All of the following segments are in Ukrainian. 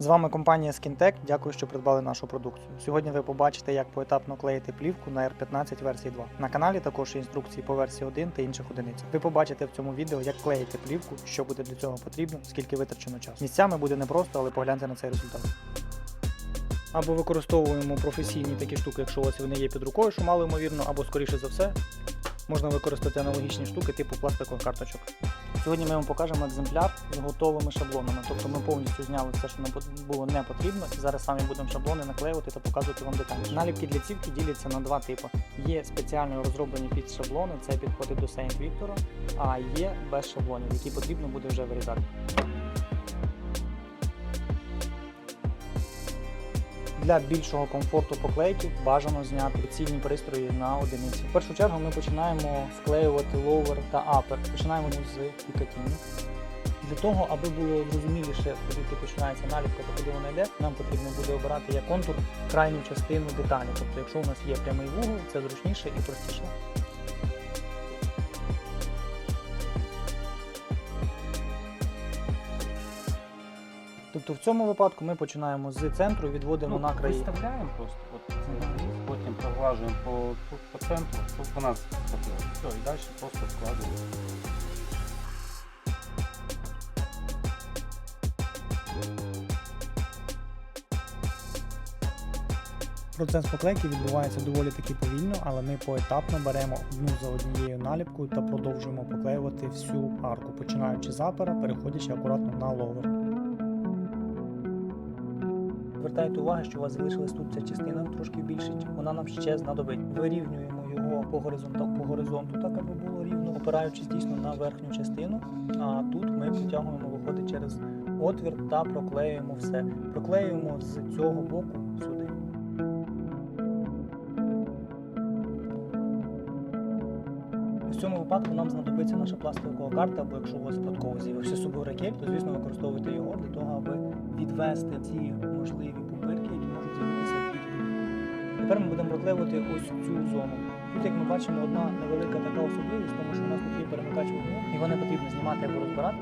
З вами компанія Skintech. Дякую, що придбали нашу продукцію. Сьогодні ви побачите, як поетапно клеїти плівку на R15 версії 2. На каналі також інструкції по версії 1 та інших одиницях. Ви побачите в цьому відео, як клеїти плівку, що буде для цього потрібно, скільки витрачено часу. Місцями буде непросто, але погляньте на цей результат. Або використовуємо професійні такі штуки, якщо у вас вони є під рукою, що мало ймовірно, або скоріше за все, можна використати аналогічні штуки типу пластикових карточок. Сьогодні ми вам покажемо екземпляр з готовими шаблонами. Тобто ми повністю зняли все, що нам було не потрібно, і зараз самі будемо шаблони наклеювати та показувати вам деталі. Наліпки для цівки діляться на два типи. Є спеціально розроблені під шаблони, це підходить до Saint Victor, а є без шаблонів, які потрібно буде вже вирізати. Для більшого комфорту поклейків бажано зняти цільні пристрої на одиниці. В першу чергу ми починаємо склеювати ловер та апер. Починаємо з пікатіни. Для того, аби було зрозуміліше, куди починається наліпка та куди вона йде, нам потрібно буде обирати як контур крайню частину деталі. Тобто, якщо у нас є прямий вугол, це зручніше і простіше. Тобто в цьому випадку ми починаємо з центру, відводимо на краї. Виставляємо просто, от, потім проглажуємо по, по, по центру, щоб у нас хватило. Все, і далі просто складуємо. Процес поклейки відбувається доволі таки повільно, але ми поетапно беремо одну за однією наліпкою та продовжуємо поклеювати всю арку, починаючи з апера, переходячи акуратно на ловер. Звертайте увагу, що у вас залишилась тут ця частина трошки більше, вона нам ще знадобить. Вирівнюємо його по горизонту, по горизонту, так аби було рівно, опираючись дійсно на верхню частину. А тут ми підтягуємо, виходить через отвір та проклеюємо все. Проклеюємо з цього боку сюди. В цьому випадку нам знадобиться наша пластикова карта, або якщо у вас випадково з'явився суборакель, то звісно використовуйте його для того, аби відвести ці можливі пупирки, які можуть з'явитися під плівкою. Тепер ми будемо проклеювати ось цю зону. Тут, як ми бачимо, одна невелика така особливість, тому що у нас тут є перемикач вогню, його не потрібно знімати або розбирати.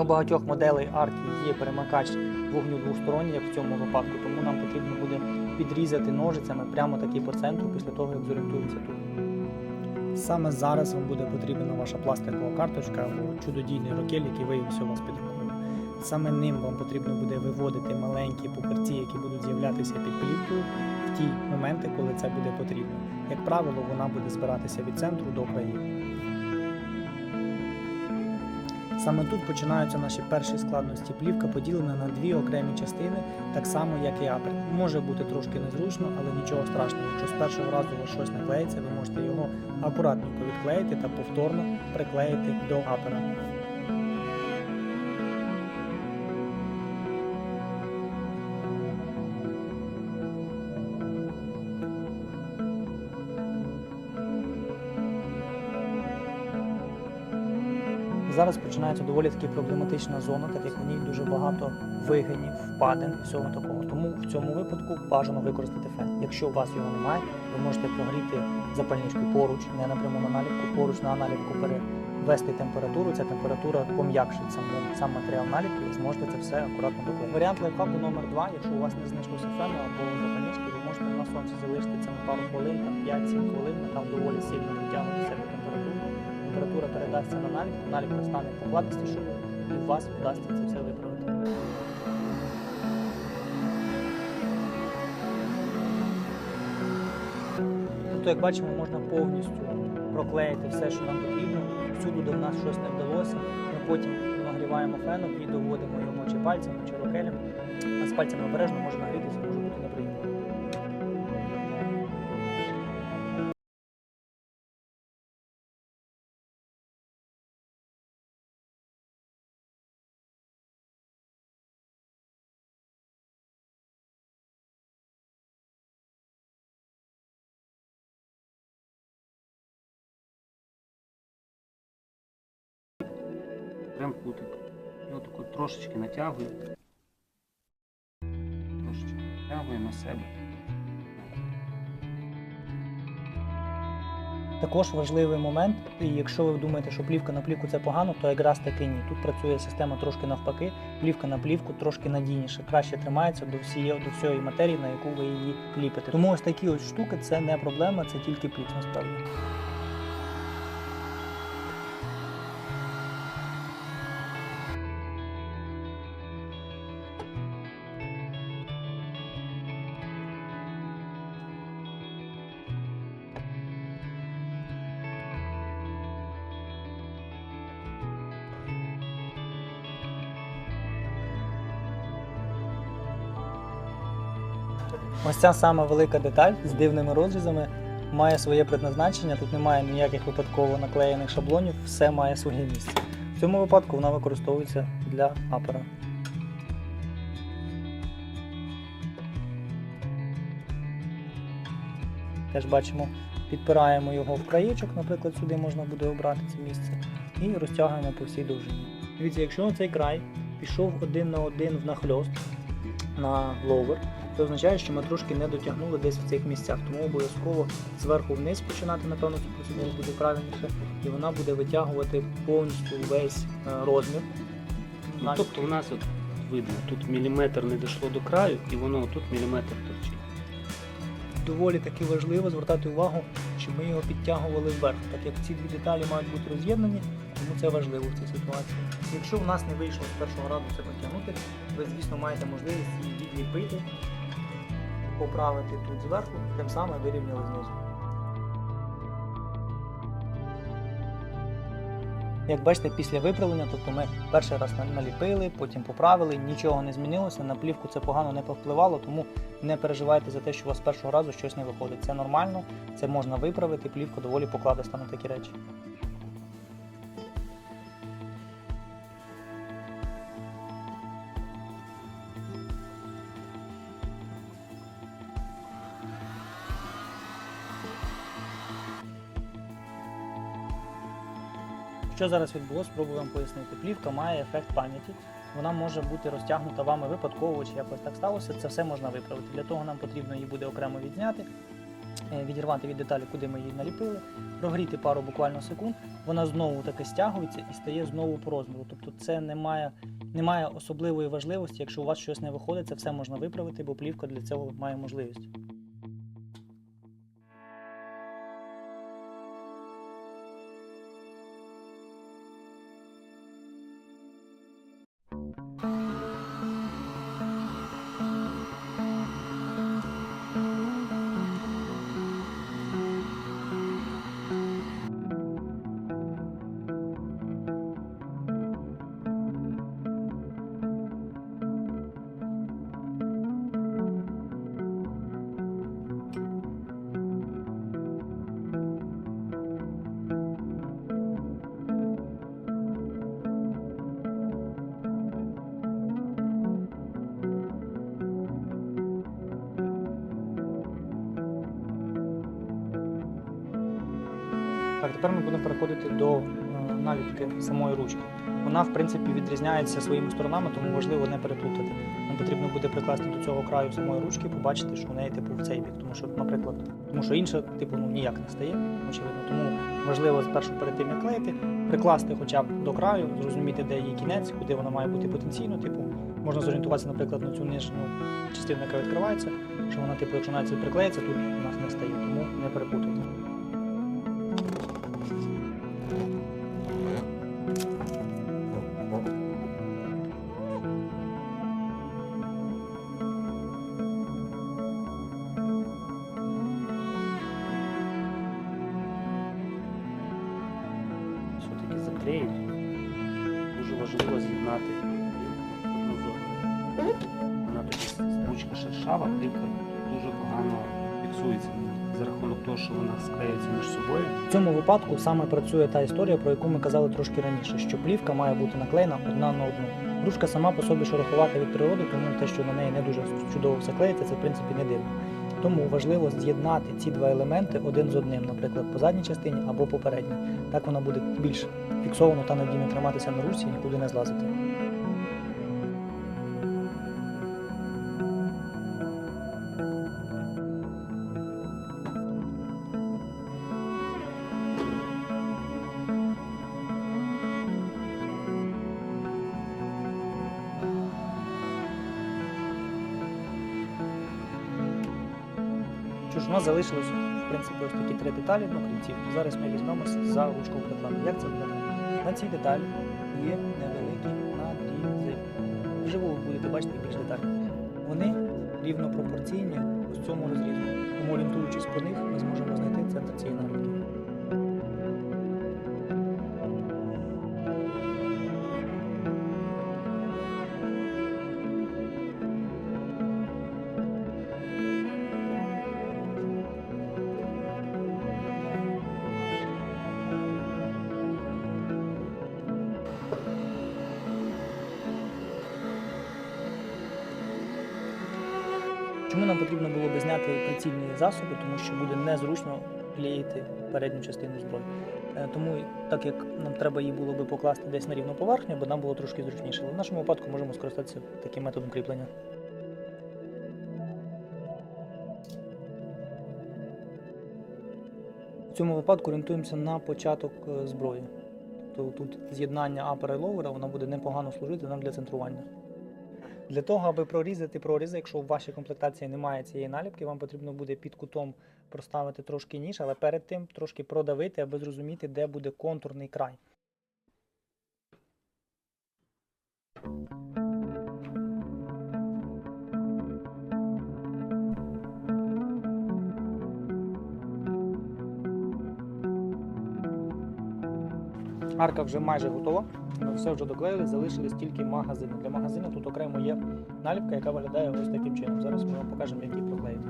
У багатьох моделей арки є перемикач вогню двосторонній, як в цьому випадку, тому нам потрібно буде підрізати ножицями прямо таки по центру після того, як зорієнтуємося тут. Саме зараз вам буде потрібна ваша пластикова карточка або чудодійний рокель, який виявився у вас під рукою. Саме ним вам потрібно буде виводити маленькі пуперці, які будуть з'являтися під плівкою в ті моменти, коли це буде потрібно. Як правило, вона буде збиратися від центру до країв. Саме тут починаються наші перші складності. Плівка поділена на дві окремі частини, так само як і апер. Може бути трошки незручно, але нічого страшного. Якщо з першого разу у вас щось наклеїться, ви можете його акуратненько відклеїти та повторно приклеїти до апера. Зараз починається доволі таки проблематична зона, так як у ній дуже багато вигинів, впадин і всього такого. Тому в цьому випадку бажано використати фен. Якщо у вас його немає, ви можете прогріти запальничку поруч, не напряму на наліпку, поруч на наліпку перевести температуру. Ця температура пом'якшить сам, сам матеріал наліпки, і зможете це все акуратно доклеїти. Варіант лайфхаку номер два, якщо у вас не знайшлося фену або запальнички, ви можете на сонці залишити це на пару хвилин, там 5-7 хвилин, там доволі сильно притягнути себе температуру температура передасться на наліпку, наліпка стане покладистішою і у вас вдасться це все виправити. Тобто, як бачимо, можна повністю проклеїти все, що нам потрібно. Всюди, де в нас щось не вдалося, ми потім нагріваємо феном і доводимо його чи пальцями, чи рокелем. А з пальцями обережно може нагрітися, може бути неприємно. прям кутик. Його таку трошечки натягую. Трошечки натягую на себе. Також важливий момент, і якщо ви думаєте, що плівка на плівку це погано, то якраз таки ні. Тут працює система трошки навпаки, плівка на плівку трошки надійніше, краще тримається до всієї до всієї матерії, на яку ви її кліпите. Тому ось такі ось штуки це не проблема, це тільки плюс насправді. Ось ця сама велика деталь з дивними розрізами має своє предназначення. Тут немає ніяких випадково наклеєних шаблонів, все має своє місце. В цьому випадку вона використовується для апера. Теж бачимо, підпираємо його в краєчок, наприклад, сюди можна буде обрати це місце, і розтягуємо по всій довжині. Дивіться, якщо цей край пішов один на один в нахльост на ловер, це означає, що ми трошки не дотягнули десь в цих місцях. Тому обов'язково зверху вниз починати, напевно, цю процедуру буде правильніше, і вона буде витягувати повністю весь е, розмір. Ну, тобто у нас от видно, тут міліметр не дійшло до краю, і воно тут міліметр торчить. доволі таки важливо звертати увагу, щоб ми його підтягували вверх, так як ці дві деталі мають бути роз'єднані, тому це важливо в цій ситуації. Якщо в нас не вийшло з першого разу це потягнути, ви, звісно, маєте можливість її відліпити, поправити тут зверху, тим самим вирівняли знизу. Як бачите, після виправлення, тобто ми перший раз наліпили, потім поправили, нічого не змінилося, на плівку це погано не повпливало, тому не переживайте за те, що у вас першого разу щось не виходить. Це нормально, це можна виправити, плівка доволі покладиста на такі речі. Що зараз відбулося, спробую вам пояснити. Плівка має ефект пам'яті. Вона може бути розтягнута вами випадково, чи якось так сталося. Це все можна виправити. Для того нам потрібно її буде окремо відзняти, е, відірвати від деталі, куди ми її наліпили, прогріти пару буквально секунд. Вона знову таки стягується і стає знову по розміру. Тобто це не має, не має особливої важливості. Якщо у вас щось не виходить, це все можна виправити, бо плівка для цього має можливість. Так, тепер ми будемо переходити до е, наліпки самої ручки. Вона, в принципі, відрізняється своїми сторонами, тому важливо не переплутати. Нам потрібно буде прикласти до цього краю самої ручки, побачити, що в неї типу в цей бік. Тому що, наприклад, тому що інша, типу, ну ніяк не стає, очевидно. Тому важливо спершу перед тим як клеїти, прикласти хоча б до краю, зрозуміти, де її кінець, куди вона має бути потенційно. Типу, можна зорієнтуватися, наприклад, на цю нижню частину, яка відкривається, що вона, типу, якщо навіть приклеїться, тут у нас не стає, тому не переплутайте. Все-таки. Дуже важливо з'єднати одну з одною. Вона тоді ручка шершава, плівка дуже погано фіксується за рахунок того, що вона склеюється між собою. В цьому випадку саме працює та історія, про яку ми казали трошки раніше, що плівка має бути наклеєна одна на одну. Ручка сама по собі шероховата від природи, тому те, що на неї не дуже чудово все клеїться, це в принципі не дивно. Тому важливо з'єднати ці два елементи один з одним, наприклад, по задній частині або по передній. Так вона буде більш фіксовано та надійно триматися на ручці і нікуди не злазити. У нас залишилось, в принципі, ось такі три деталі, ну крім цих. Зараз ми візьмемося за ручку прикладу. Як це виглядає? На цій деталі є невеликі надрізи. Вживу ви будете бачити більш детально. Вони рівно пропорційні цьому розрізу. Тому орієнтуючись по них, ми зможемо знайти центр цієї наліпки. Чому нам потрібно було би зняти прицільні засоби, тому що буде незручно клеїти передню частину зброї. Е, Тому, так як нам треба її було би покласти десь на рівну поверхню, аби нам було трошки зручніше. Але в нашому випадку можемо скористатися таким методом кріплення. В цьому випадку орієнтуємося на початок е, зброї. Тобто тут з'єднання апера і ловера, воно буде непогано служити нам для центрування. Для того, аби прорізати прорізи, якщо в вашій комплектації немає цієї наліпки, вам потрібно буде під кутом проставити трошки ніж, але перед тим трошки продавити, аби зрозуміти, де буде контурний край. Арка вже майже готова. Ми все вже доклеїли, залишились тільки магазини. Для магазину тут окремо є наліпка, яка виглядає ось таким чином. Зараз ми вам покажемо, як її проклеїти.